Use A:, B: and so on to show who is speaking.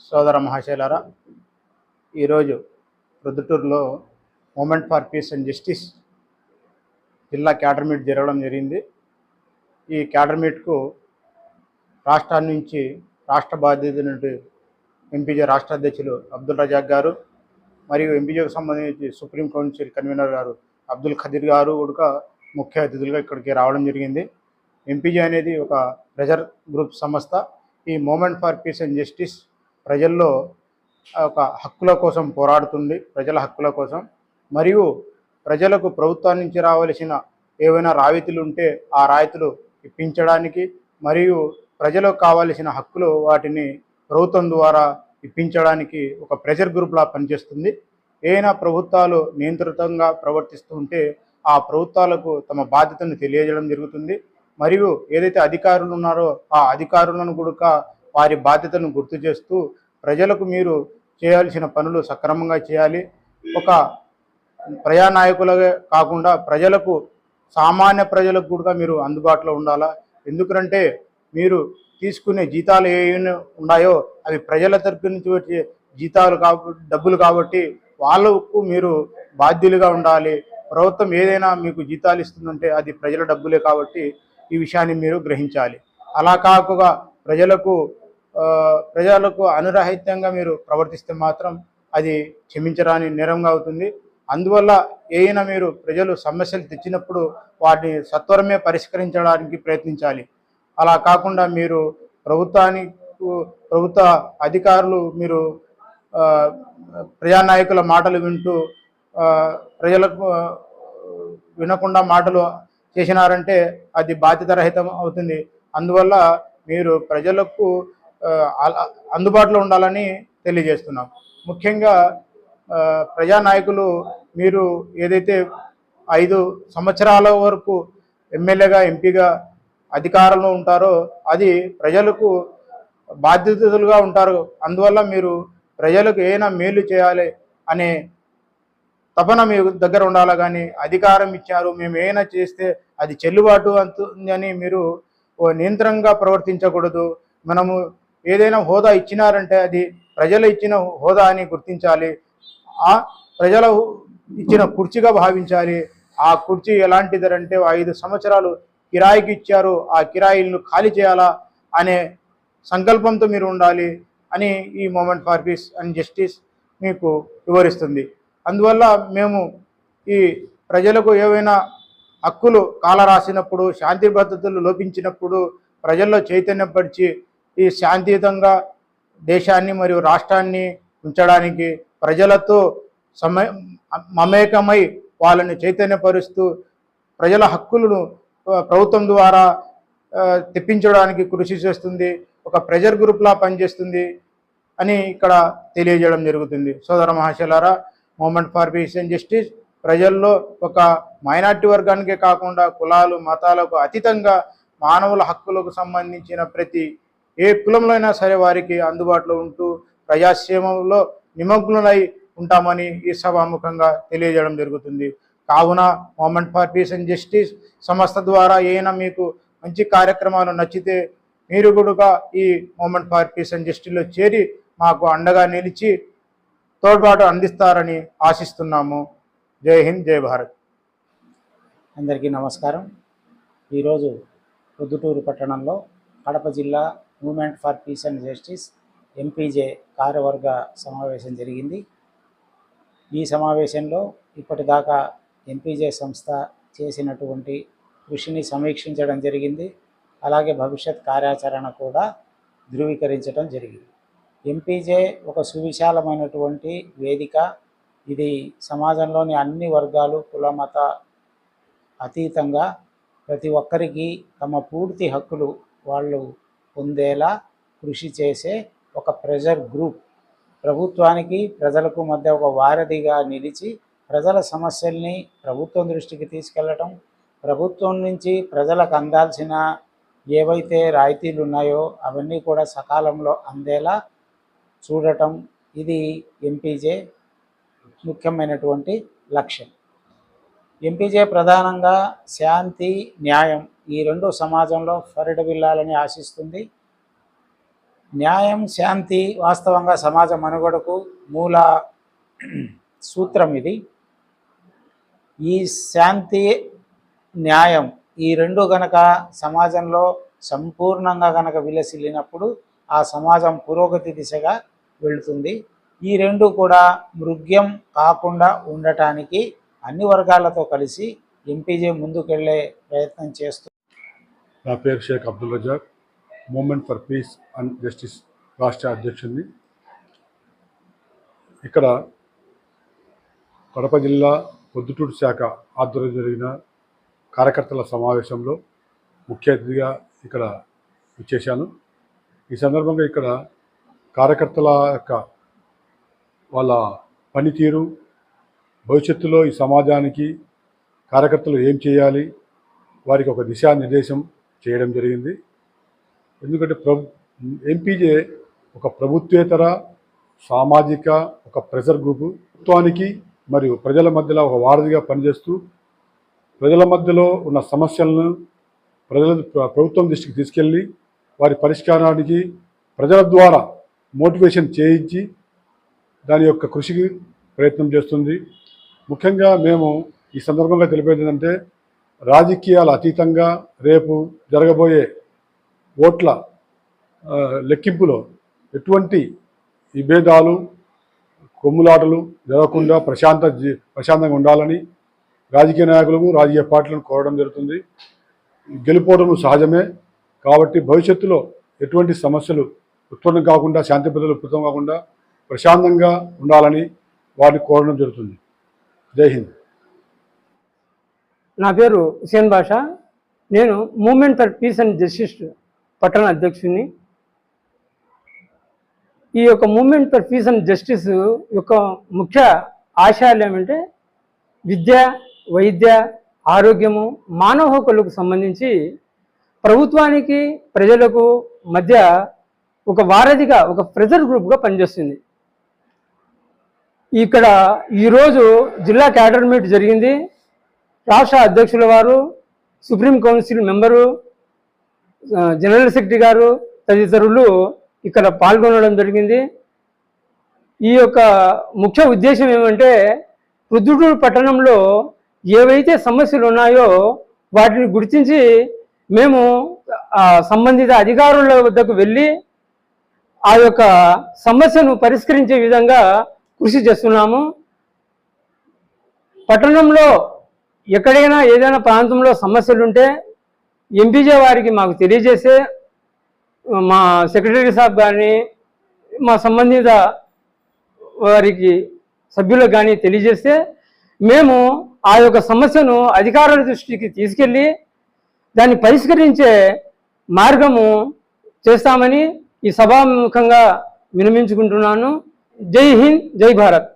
A: సోదర మహాశైలారా ఈరోజు ప్రొద్దుటూరులో movement for peace and justice జిల్లా క్యాడర్ మీట్ జరగడం జరిగింది. ఈ క్యాడర్ మీట్కు రాష్ట్రం నుంచి రాష్ట్ర బాధ్యత నుండి ఎంపీజే రాష్ట్ర అధ్యక్షులు అబ్దుల్ రజాక్ గారు మరియు ఎంపీజేకు సంబంధించి సుప్రీం కౌన్సిల్ కన్వీనర్ గారు అబ్దుల్ ఖదీర్ గారు కూడా ముఖ్య అతిథులుగా ఇక్కడికి రావడం జరిగింది. ఎంపీజే అనేది ఒక ప్రెజర్ గ్రూప్ సంస్థ. ఈ movement for peace and justice ప్రజల్లో ఒక హక్కుల కోసం పోరాడుతుంది ప్రజల హక్కుల కోసం. మరియు ప్రజలకు ప్రభుత్వం నుంచి రావలసిన ఏవైనా రాయితీలు ఉంటే ఆ రాయితీలు ఇప్పించడానికి మరియు ప్రజలకు కావలసిన హక్కులు వాటిని ప్రభుత్వం ద్వారా ఇప్పించడానికి ఒక ప్రెజర్ గ్రూప్లా పనిచేస్తుంది. ఏదైనా ప్రభుత్వాలు నియంత్రితంగా ప్రవర్తిస్తూ ఉంటే ఆ ప్రభుత్వాలకు తమ బాధ్యతను తెలియజేయడం జరుగుతుంది. మరియు ఏదైతే అధికారులు ఉన్నారో ఆ అధికారులను కూడా వారి బాధ్యతను గుర్తు చేస్తూ ప్రజలకు మీరు చేయాల్సిన పనులు సక్రమంగా చేయాలి. ఒక ప్రజానాయకులే కాకుండా ప్రజలకు సామాన్య ప్రజలకు కూడా మీరు అందుబాటులో ఉండాలా? ఎందుకంటే మీరు తీసుకునే జీతాలు ఏమైనా ఉన్నాయో అవి ప్రజల తరపు నుంచి వచ్చే జీతాలు కాబట్టి డబ్బులు కాబట్టి వాళ్ళకు మీరు బాధ్యులుగా ఉండాలి. ప్రభుత్వం ఏదైనా మీకు జీతాలు ఇస్తుందంటే అది ప్రజల డబ్బులే కాబట్టి ఈ విషయాన్ని మీరు గ్రహించాలి. అలా కాకుండా ప్రజలకు ప్రజలకు అనురాహిత్యంగా మీరు ప్రవర్తిస్తే మాత్రం అది క్షమించరాని నేరంగా అవుతుంది. అందువల్ల ఏదైనా మీరు ప్రజలు సమస్యలు తెచ్చినప్పుడు వాటిని సత్వరమే పరిష్కరించడానికి ప్రయత్నించాలి. అలా కాకుండా మీరు ప్రభుత్వానికి ప్రభుత్వ అధికారులు మీరు ప్రజానాయకుల మాటలు వింటూ ప్రజలకు వినకుండా మాటలు చేసినారంటే అది బాధ్యతరహితం అవుతుంది. అందువల్ల మీరు ప్రజలకు అందుబాటులో ఉండాలని తెలియజేస్తున్నాం. ముఖ్యంగా ప్రజానాయకులు మీరు ఏదైతే ఐదు సంవత్సరాల వరకు ఎమ్మెల్యేగా ఎంపీగా అధికారంలో ఉంటారో అది ప్రజలకు బాధ్యతలుగా ఉంటారు. అందువల్ల మీరు ప్రజలకు ఏమైనా మేలు చేయాలి అనే తపన మీ దగ్గర ఉండాలి కానీ అధికారం ఇచ్చారు మేము ఏమైనా చేస్తే అది చెల్లుబాటు అవుతుందని మీరు ఓ నియంత్రణగా ప్రవర్తించకూడదు. మనము ఏదైనా హోదా ఇచ్చినారంటే అది ప్రజలు ఇచ్చిన హోదా అని గుర్తించాలి. ఆ ప్రజల ఇచ్చిన కుర్చీగా భావించాలి. ఆ కుర్చీ ఎలాంటిదంటే ఐదు సంవత్సరాలు కిరాయికి ఇచ్చారు. ఆ కిరాయిలను ఖాళీ చేయాలా అనే సంకల్పంతో మీరు ఉండాలి అని ఈ movement for peace and justice మీకు వివరిస్తుంది. అందువల్ల మేము ఈ ప్రజలకు ఏవైనా హక్కులు కాల రాసినప్పుడు శాంతి భద్రతలు లోపించినప్పుడు ప్రజల్లో చైతన్యపరిచి ఈ శాంతియుతంగా దేశాన్ని మరియు రాష్ట్రాన్ని ఉంచడానికి ప్రజలతో సమయ మమేకమై వాళ్ళని చైతన్యపరుస్తూ ప్రజల హక్కులను ప్రభుత్వం ద్వారా తెప్పించడానికి కృషి చేస్తుంది. ఒక ప్రెజర్ గ్రూప్లా పనిచేస్తుంది అని ఇక్కడ తెలియజేయడం జరుగుతుంది. సోదర మహాశలారా movement for peace and justice ప్రజల్లో ఒక మైనార్టీ వర్గానికే కాకుండా కులాలు మతాలకు అతీతంగా మానవుల హక్కులకు సంబంధించిన ప్రతి ఏ కులంలో అయినా సరే వారికి అందుబాటులో ఉంటూ ప్రజాక్షేమంలో నిమగ్నులై ఉంటామని ఈ సభాముఖంగా తెలియజేయడం జరుగుతుంది. కావున movement for peace and justice సంస్థ ద్వారా ఏమైనా మీకు మంచి కార్యక్రమాలు నచ్చితే మీరు కూడా ఈ మూమెంట్ ఫర్ పీస్ అండ్ జస్టిస్లో చేరి మాకు అండగా నిలిచి తోడ్పాటు అందిస్తారని ఆశిస్తున్నాము. జై హింద్ జై భారత్.
B: అందరికీ నమస్కారం. ఈరోజు పొద్దుటూరు పట్టణంలో కడప జిల్లా movement for peace and justice MPJ కార్యవర్గ సమావేశం జరిగింది. ఈ సమావేశంలో ఇప్పటిదాకా ఎంపీజే సంస్థ చేసినటువంటి కృషిని సమీక్షించడం జరిగింది. అలాగే భవిష్యత్ కార్యాచరణ కూడా ధృవీకరించడం జరిగింది. ఎంపీజే ఒక సువిశాలమైనటువంటి వేదిక. ఇది సమాజంలోని అన్ని వర్గాలు కుల మత అతీతంగా ప్రతి ఒక్కరికి తమ పూర్తి హక్కులు వాళ్ళు పొందేలా కృషి చేసే ఒక ప్రెజర్ గ్రూప్. ప్రభుత్వానికి ప్రజలకు మధ్య ఒక వారధిగా నిలిచి ప్రజల సమస్యల్ని ప్రభుత్వం దృష్టికి తీసుకెళ్ళటం ప్రభుత్వం నుంచి ప్రజలకు అందాల్సిన ఏవైతే రాయితీలు ఉన్నాయో అవన్నీ కూడా సకాలంలో అందేలా చూడటం ఇది ఎంపీజే ముఖ్యమైనటువంటి లక్ష్యం. ఎంపీజే ప్రధానంగా శాంతి న్యాయం ఈ రెండు సమాజంలో ఫరిడవిల్లాలని ఆశిస్తుంది. న్యాయం శాంతి వాస్తవంగా సమాజ మనుగడకు మూల సూత్రం ఇది. ఈ శాంతి న్యాయం ఈ రెండు గనక సమాజంలో సంపూర్ణంగా గనక విలసిల్లినప్పుడు ఆ సమాజం పురోగతి దిశగా వెళుతుంది. ఈ రెండు కూడా మృగ్యం కాకుండా ఉండటానికి అన్ని వర్గాలతో కలిసి ఎంపీజే ముందుకెళ్ళే ప్రయత్నం చేస్తూ
C: నా పేరు Sheikh Abdul Razak. Movement for peace and justice రాష్ట్ర అధ్యక్షుడిని. ఇక్కడ కడప జిల్లా పొద్దుటూరు శాఖ ఆధ్వర్యం జరిగిన కార్యకర్తల సమావేశంలో ముఖ్య అతిథిగా ఇక్కడ ఇచ్చేశాను ఈ సందర్భంగా ఇక్కడ కార్యకర్తల యొక్క వాళ్ళ పనితీరు భవిష్యత్తులో ఈ సమాజానికి కార్యకర్తలు ఏం చేయాలి? వారికి ఒక దిశానిర్దేశం చేయడం జరిగింది. ఎందుకంటే ప్రభు ఎంపీజే ఒక ప్రభుత్వేతర సామాజిక ఒక ప్రెజర్ గ్రూపు. ప్రభుత్వానికి మరియు ప్రజల మధ్యలో ఒక వారధిగా పనిచేస్తూ ప్రజల మధ్యలో ఉన్న సమస్యలను ప్రజల ప్రభుత్వం దృష్టికి తీసుకెళ్ళి వారి పరిష్కారానికి ప్రజల ద్వారా మోటివేషన్ చేయించి దాని యొక్క కృషికి ప్రయత్నం చేస్తుంది. ముఖ్యంగా మేము ఈ సందర్భంగా తెలిపేది ఏంటంటే రాజకీయాల అతీతంగా రేపు జరగబోయే ఓట్ల లెక్కింపులో ఎటువంటి విభేదాలు కొమ్ములాటలు జరగకుండా ప్రశాంత ప్రశాంతంగా ఉండాలని రాజకీయ నాయకులకు రాజకీయ పార్టీలను కోరడం జరుగుతుంది. గెలుపోవడం సహజమే. కాబట్టి భవిష్యత్తులో ఎటువంటి సమస్యలు ఉత్పన్నం కాకుండా శాంతి భద్రతలు ఉత్పన్నం కాకుండా ప్రశాంతంగా ఉండాలని వారిని కోరడం జరుగుతుంది. జై హింద్.
D: నా పేరు హుసేన్ బాషా. నేను movement for peace and justice పట్టణ అధ్యక్షుడిని. ఈ యొక్క movement for peace and justice యొక్క ముఖ్య ఆశయాలు ఏమంటే విద్య వైద్య ఆరోగ్యము మానవ హక్కులకు సంబంధించి ప్రభుత్వానికి ప్రజలకు మధ్య ఒక వారధిగా ఒక ప్రెజర్ గ్రూప్గా పనిచేస్తుంది. ఇక్కడ ఈరోజు జిల్లా క్యాడర్ మీట్ జరిగింది. రాష్ట్ర అధ్యక్షుల వారు supreme council member general secretary గారు తదితరులు ఇక్కడ పాల్గొనడం జరిగింది. ఈ యొక్క ముఖ్య ఉద్దేశం ఏమంటే రుద్దుటూరు పట్టణంలో ఏవైతే సమస్యలు ఉన్నాయో వాటిని గుర్తించి మేము సంబంధిత అధికారుల వద్దకు వెళ్ళి ఆ యొక్క సమస్యను పరిష్కరించే విధంగా కృషి చేస్తున్నాము. పట్టణంలో ఎక్కడైనా ఏదైనా ప్రాంతంలో సమస్యలుంటే ఎంపీజే వారికి మాకు తెలియజేస్తే మా సెక్రటరీ సాబ్ కానీ మా సంబంధిత వారికి సభ్యులకు కానీ తెలియజేస్తే మేము ఆ యొక్క సమస్యను అధికారుల దృష్టికి తీసుకెళ్ళి దాన్ని పరిష్కరించే మార్గము చేస్తామని ఈ సభాముఖంగా వినమించుకుంటున్నాను. జై హింద్ జై భారత్